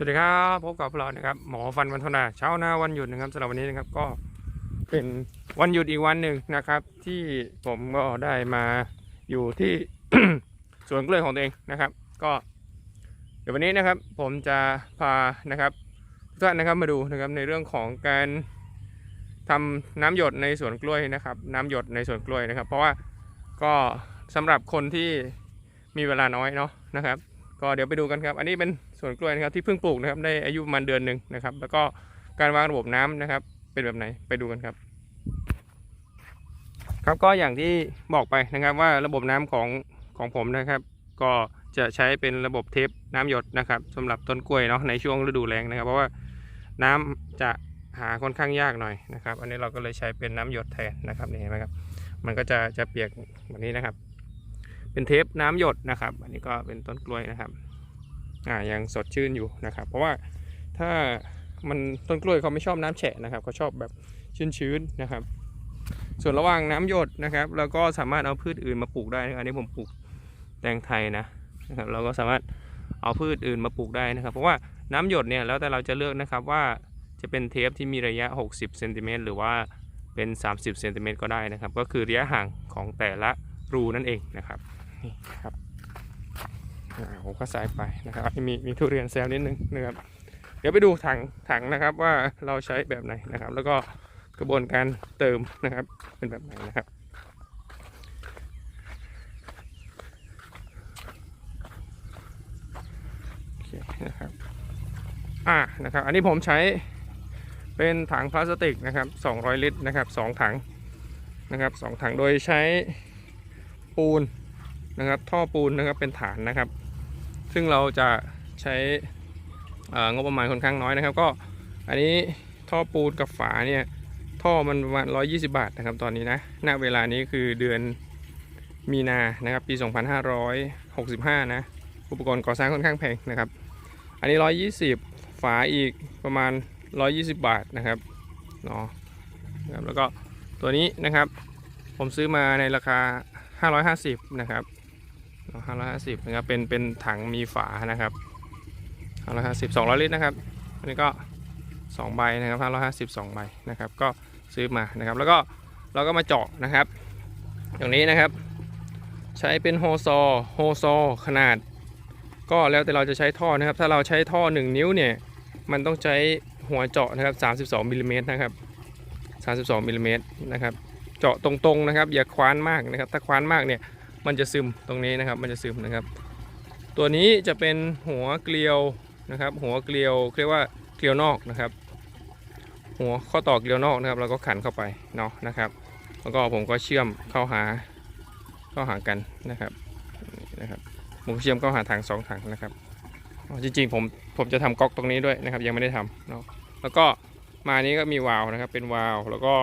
สวัสดีครับพบกับพวกเรานะครับหมอฟันวันธนาเช้าหน้าวันหยุดนะครับสำหรับวันนี้นะครับก็เป็นวันหยุดอีกวันหนึ่งนะครับ ที่ผมก็ได้มาอยู่ที่ สวนกล้วยของตัวเองนะครับ ก็เดี๋ยววันนี้นะครับ ผมจะพานะครับทุกท่านนะครับมาดูนะครับในเรื่องของการทำน้ำหยดในสวนกล้วยนะครับ น้ำหยดในสวนกล้วยนะครับ เพราะว่าก็สำหรับคนที่มีเวลาน้อยเนาะนะครับ ก็เดี๋ยวไปดูกันครับ อันนี้เป็น สวนกล้วยนะครับที่เพิ่งปลูกนะครับได้อายุประมาณเดือนหนึ่งนะครับ แล้วก็การวางระบบน้ำนะครับ เป็นแบบไหนไปดูกันครับ ครับก็อย่างที่บอกไปนะครับว่าระบบน้ำของของผมนะครับ ก็จะใช้เป็นระบบเทปน้ำหยดนะครับสำหรับต้นกล้วยเนาะในช่วงฤดูแล้งนะครับ เพราะว่าน้ำจะหาค่อนข้างยากหน่อยนะครับ อันนี้เราก็เลยใช้เป็นน้ำหยดแทนนะครับนี่เห็นไหมครับ มันก็จะจะเปียกแบบนี้นะครับ เป็นเทปน้ำหยดนะครับ อันนี้ก็เป็นต้นกล้วยนะครับ อ่ายังสดชื่นอยู่นะครับ เพราะว่าถ้ามันต้นกล้วยเขาไม่ชอบน้ำแฉะนะครับเขาชอบแบบชื้นๆนะครับ ส่วนระหว่างน้ำหยดนะครับเราก็สามารถเอาพืชอื่นมาปลูกได้นะอันนี้ผมปลูกแตงไทยนะนะครับเราก็สามารถเอาพืชอื่นมาปลูกได้นะครับ เพราะว่าน้ำหยดเนี่ยแล้วแต่เราจะเลือกนะครับว่าจะเป็นเทปที่มีระยะ 60เซนติเมตรหรือว่าเป็น 30เซนติเมตรก็ได้นะครับ ก็คือระยะห่างของแต่ละรูนั่นเองนะครับนี่ครับ ผมก็ใส่ไปนะครับมีมีทุเรียนแซมนิดนึงนะครับเดี๋ยวไปดูถังถังนะครับว่าเราใช้แบบไหนนะครับ แล้วก็กระบวนการเติมนะครับ เป็นแบบไหนนะครับโอเคนะครับอ่านะครับ อันนี้ผมใช้เป็นถังพลาสติกนะครับ 200 ลิตรนะครับสองถังนะครับสองถังโดยใช้ปูนนะครับ ท่อปูนนะครับเป็นฐานนะครับ ซึ่งเราจะใช้เอ่องบประมาณค่อนข้างน้อยนะครับ ก็อันนี้ท่อปูนกับฝาเนี่ยท่อมันประมาณ120 บาทนะครับ ตอนนี้นะณเวลานี้คือเดือนมีนานะครับ ปี 2565 นะ อุปกรณ์ก่อสร้างค่อนข้างแพงนะครับ อันนี้ 120 ฝาอีกประมาณ 120 บาทนะครับเนาะนะครับแล้วก็ตัวนี้นะครับ ผมซื้อมาในราคา 550 นะครับ ห้าร้อยห้าสิบนะครับ เป็น เป็นถังมีฝานะครับห้าร้อยห้าสิบสองร้อยลิตรนะครับ อันนี้ก็สองใบนะครับห้าร้อยห้าสิบสองใบนะครับ ก็ซื้อมานะครับ แล้วก็เราก็มาเจาะนะครับ อย่างนี้นะครับ ใช้เป็นโฮซอโฮซอขนาด ก็แล้วแต่เราจะใช้ท่อนะครับ ถ้าเราใช้ท่อ 1 นิ้วเนี่ย มันต้องใช้หัวเจาะนะครับ32มิลลิเมตรนะครับ32มิลลิเมตรนะครับ เจาะตรงๆนะครับ อย่าคว้านมากนะครับ ถ้าคว้านมากเนี่ย มันจะซึมตรงนี้นะครับ มันจะซึมนะครับ ตัวนี้จะเป็นหัวเกลียวนะครับ หัวเกลียวเรียกว่าเกลียวนอกนะครับ หัวข้อต่อเกลียวนอกนะครับเราก็ขันเข้าไปเนาะนะครับ แล้วก็ผมก็เชื่อมเข้าหาเข้าหากันนะครับนะครับผมเชื่อมเข้าหาถังสองถังนะครับจริงๆผมผมจะทำก๊อกตรงนี้ด้วยนะครับ ยังไม่ได้ทำเนาะแล้วก็มานี้ก็มีวาล์วนะครับ เป็นวาล์วแล้วก็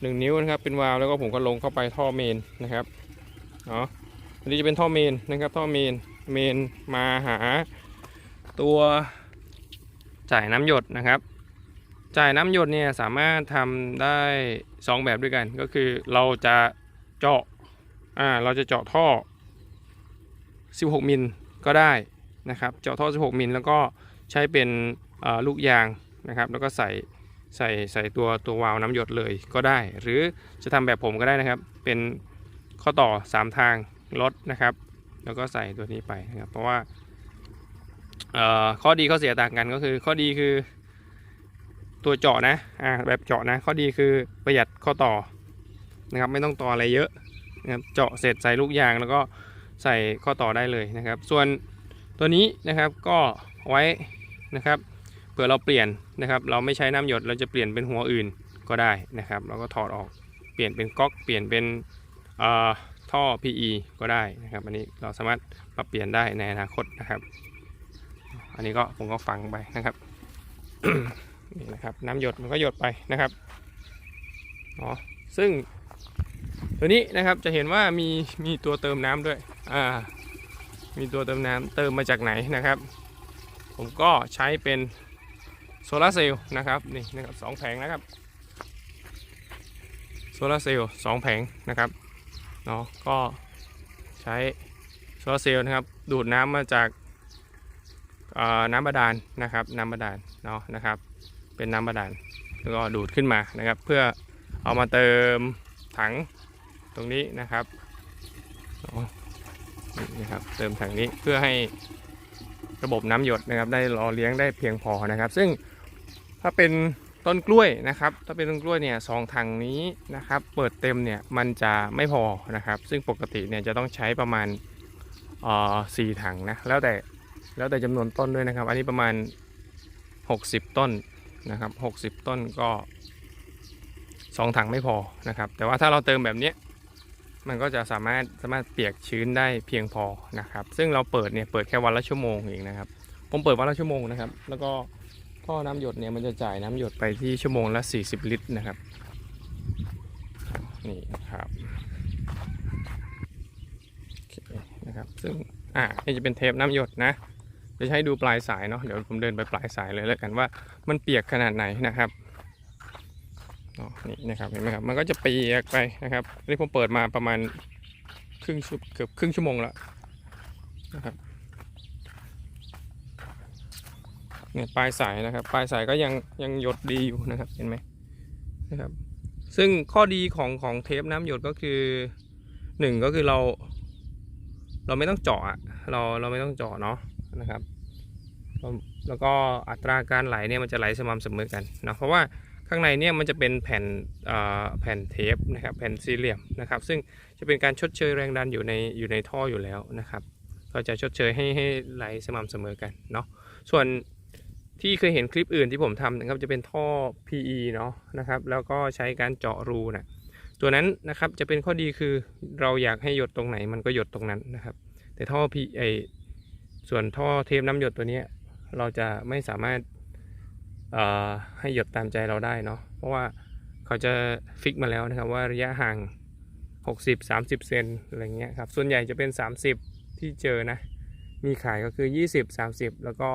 หนึ่งนิ้วนะครับ เป็นวาล์วแล้วก็ผมก็ลงเข้าไปท่อเมนนะครับ เนาะอันนี้จะเป็นท่อเมนนะครับท่อเมนเมนมาหาตัวจ่ายน้ำหยดนะครับ จ่ายน้ำหยดเนี่ยสามารถทำได้ 2 แบบด้วยกันก็คือเราจะเจาะอ่าเราจะเจาะท่อ 16 มิลก็ได้นะครับ เจาะท่อ 16 มิลแล้วก็ใช้เป็นลูกยางนะครับ แล้วก็ใส่ใส่ใส่ตัวตัววาล์วน้ำหยดเลยก็ได้ หรือจะทำแบบผมก็ได้นะครับเป็น ข้อต่อ 3 ทางรถนะครับ แล้วก็ใส่ตัวนี้ไปนะครับ เพราะว่าข้อดีข้อเสียต่างกันก็คือ ข้อดีคือตัวเจาะนะอ่าแบบเจาะนะ ข้อดีคือประหยัดข้อต่อนะครับ ไม่ต้องต่ออะไรเยอะนะครับเจาะเสร็จใส่ลูกยางแล้วก็ใส่ข้อต่อได้เลยนะครับ ส่วนตัวนี้นะครับก็ไว้นะครับเผื่อเราเปลี่ยนนะครับ เราไม่ใช้น้ำหยดเราจะเปลี่ยนเป็นหัวอื่นก็ได้นะครับ เราก็ถอดออกเปลี่ยนเป็นก๊อกเปลี่ยนเป็น ท่อ PE ก็ได้นะครับ อันนี้เราสามารถปรับเปลี่ยนได้ในอนาคตนะครับ อันนี้ก็ผมก็ฝังไปนะครับนี่นะครับน้ำหยดมันก็หยดไปนะครับเนาะซึ่งตัวนี้นะครับจะเห็นว่ามีมีตัวเติมน้ำด้วยอ่ามีตัวเติมน้ำเติมมาจากไหนนะครับ ผมก็ใช้เป็นโซลาร์เซลล์นะครับนี่นะครับสองแผงนะครับโซลาร์เซลล์สองแผงนะครับ เนาะก็ใช้โซลาร์เซลล์นะครับ ดูดน้ำมาจากน้ำบาดาลนะครับ น้ำบาดาลเนาะนะครับ เป็นน้ำบาดาลแล้วก็ดูดขึ้นมานะครับ เพื่อเอามาเติมถังตรงนี้นะครับนี่นะครับ เติมถังนี้เพื่อให้ระบบน้ำหยดนะครับ ได้รอเลี้ยงได้เพียงพอนะครับ ซึ่งถ้าเป็น ต้นกล้วยนะครับ ถ้าเป็นต้นกล้วยเนี่ยสองถังนี้นะครับ เปิดเต็มเนี่ยมันจะไม่พอนะครับ ซึ่งปกติเนี่ยจะต้องใช้ประมาณเอ่อสี่ถังนะแล้วแต่แล้วแต่จำนวนต้นด้วยนะครับ อันนี้ประมาณ 60 ต้นนะครับ 60 ต้นก็ 2 ถังไม่พอนะครับ แต่ว่าถ้าเราเติมแบบนี้มันก็จะสามารถสามารถเปียกชื้นได้เพียงพอนะครับ ซึ่งเราเปิดเนี่ยเปิดแค่วันละชั่วโมงเองนะครับ ผมเปิดวันละชั่วโมงนะครับ แล้วก็ ท่อน้ำหยดเนี่ยมันจะจ่ายน้ำหยดไปที่ชั่วโมงละ 40 ลิตรนะครับ นี่ครับนะครับซึ่งอ่านี่จะเป็นเทปน้ำหยดนะจะให้ดูปลายสายเนาะเดี๋ยวผมเดินไปปลายสายเลยแล้วกันว่ามันเปียกขนาดไหนนะครับนี่นะครับเห็นไหมครับมันก็จะเปียกไปนะครับนี่ผมเปิดมาประมาณครึ่งชั่วเกือบครึ่งชั่วโมงแล้วนะครับ เนี่ยปลายสายนะครับ ปลายสายก็ยังยังหยดดีอยู่นะครับเห็นไหมนะครับ ซึ่งข้อดีของของเทปน้ำหยดก็คือหนึ่งก็คือเรา เราไม่ต้องเจาะเราเราไม่ต้องเจาะเนาะนะครับ แล้วก็อัตราการไหลเนี่ยมันจะไหลสม่ำเสมอกันนะเพราะว่าข้างในเนี่ยมันจะเป็นแผ่นแผ่นเทปนะครับแผ่นสี่เหลี่ยมนะครับ ซึ่งจะเป็นการชดเชยแรงดันอยู่ในอยู่ในท่ออยู่แล้วนะครับ ก็จะชดเชยให้ให้ไหลสม่ำเสมอกันเนาะส่วน ที่เคยเห็นคลิปอื่นที่ผมทำนะครับจะเป็นท่อ PE เนาะนะครับ แล้วก็ใช้การเจาะรูนะตัวนั้นนะครับจะเป็นข้อดีคือเราอยากให้หยดตรงไหนมันก็หยดตรงนั้นนะครับ แต่ท่อ P ไอส่วนท่อเทปน้ำหยดตัวนี้เราจะไม่สามารถเอ่อให้หยดตามใจเราได้เนาะเพราะว่าเขาจะฟิกมาแล้วนะครับว่าระยะห่าง 60 30 เซนอะไรเงี้ยครับส่วนใหญ่จะเป็น 30 ที่เจอนะ มีขายก็คือ 20 30 แล้วก็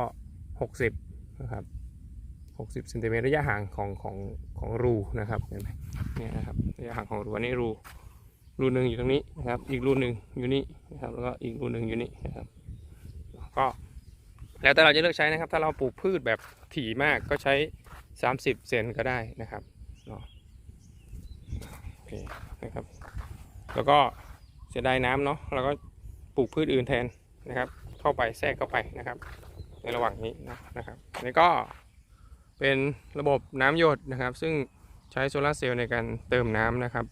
60 นะครับ60เซนติเมตรระยะห่างของของของรูนะครับเห็นไหมเนี่ยนะครับระยะห่างของรูอันนี้รูรูหนึ่งอยู่ตรงนี้นะครับ อีกรูหนึ่งอยู่นี่นะครับแล้วก็อีกรูหนึ่งอยู่นี่นะครับ ก็แล้วแต่เราจะเลือกใช้นะครับ ถ้าเราปลูกพืชแบบถี่มากก็ใช้ 30 เซนก็ได้นะครับเนาะโอเคนะครับ แล้วก็เสียดายน้ำเนาะเราก็ปลูกพืชอื่นแทนนะครับ เข้าไปแทรกเข้าไปนะครับ ในระหว่างนี้นะนะครับอันนี้ก็เป็นระบบน้ำหยดนะครับ ซึ่งใช้โซลาร์เซลล์ในการเติมน้ำนะครับ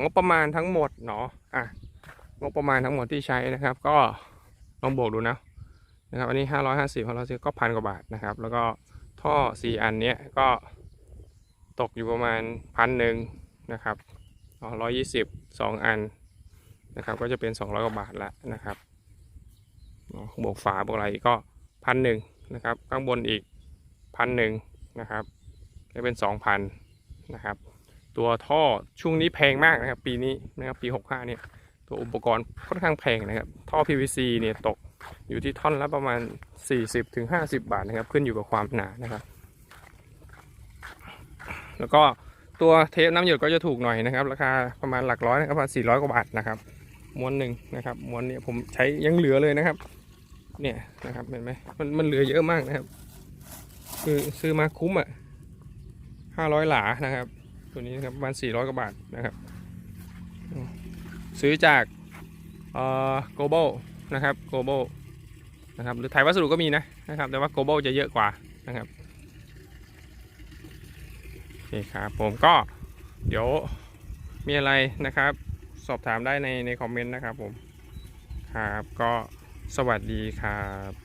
งบประมาณทั้งหมดเนาะอะงบประมาณทั้งหมดที่ใช้นะครับ ก็ลองบวกดูนะนะครับ อันนี้ 550 550ก็พันกว่าบาทนะครับ แล้วก็ท่อ 4 อันเนี้ยก็ตกอยู่ประมาณพันหนึ่งนะครับร้อยยี่สิบสองอันนะครับ ก็จะเป็น 200กว่าบาทละนะครับ บวกฝาบวกอะไรก็พันหนึ่งนะครับ ข้างบนอีกพันหนึ่งนะครับจะเป็น2,000นะครับ ตัวท่อช่วงนี้แพงมากนะครับ ปีนี้นะครับปี65เนี่ยตัวอุปกรณ์ค่อนข้างแพงนะครับ ท่อ PVC เนี่ยตกอยู่ที่ท่อนละประมาณ 40-50 บาทนะครับ ขึ้นอยู่กับความหนานะครับ แล้วก็ตัวเทปน้ำหยดก็จะถูกหน่อยนะครับ ราคาประมาณหลักร้อยนะครับประมาณ400 กว่าบาทนะครับ ม้วนหนึ่งนะครับ ม้วนเนี่ยผมใช้ยังเหลือเลยนะครับ เนี่ยนะครับเห็นไหมมันมันเหลือเยอะมากนะครับ คือซื้อมาคุ้มอะ500หลานะครับ ตัวนี้นะครับประมาณ400กว่าบาทนะครับ ซื้อจากเอ่อ global นะครับ global นะครับหรือไทยวัสดุก็มีนะนะครับ แต่ว่า global จะเยอะกว่านะครับโอเคครับผมก็เดี๋ยวมีอะไรนะครับ สอบถามได้ในในคอมเมนต์นะครับผมครับก็ สวัสดีครับ